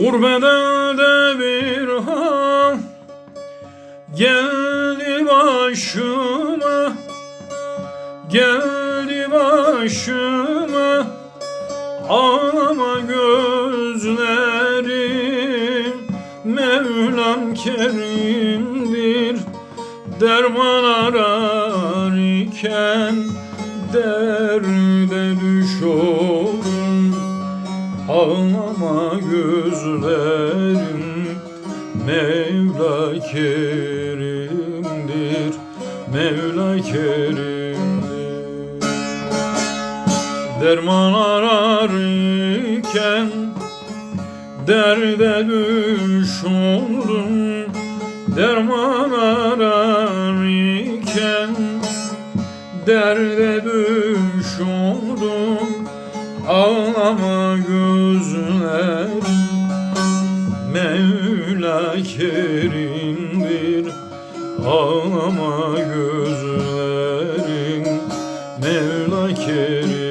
Gurbede bir hal geldi başıma Geldi başıma. Ağlama gözlerim Mevlam kerimdir. Derman arar iken Derde düş oldum Ağlama gözlerim Mevla kerimdir Mevla kerimdir. Derman ararken Derde düş oldum Derman ararken Derde düş oldum Ağlama gözlerim Mevla kerimdir Ağlama gözlerim Mevla kerimdir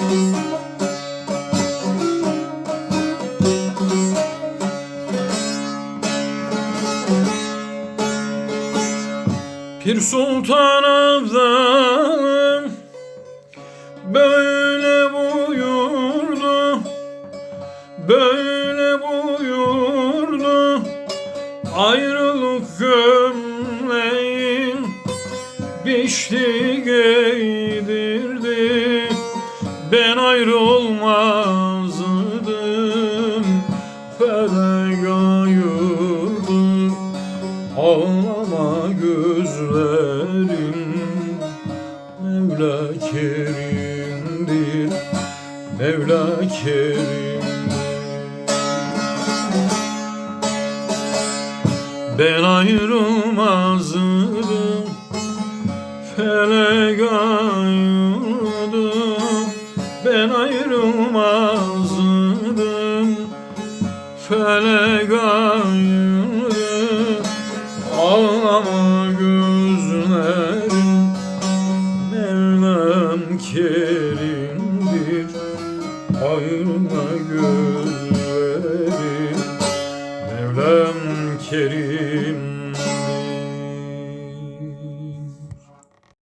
Pir Sultan Abdalım böyle buyurdu, böyle buyurdu. Ayrılık gömleğin biçti giydirdi. Ayrı olmazdım, felek ayırdı. Ağlama gözlerim Mevla kerimdir Mevla kerimdir Ben ayrılmazdım Felek Felek ayırdı Ağlama gözlerim Mevlam kerimdir. Ayrılma gözlerim Mevlam kerim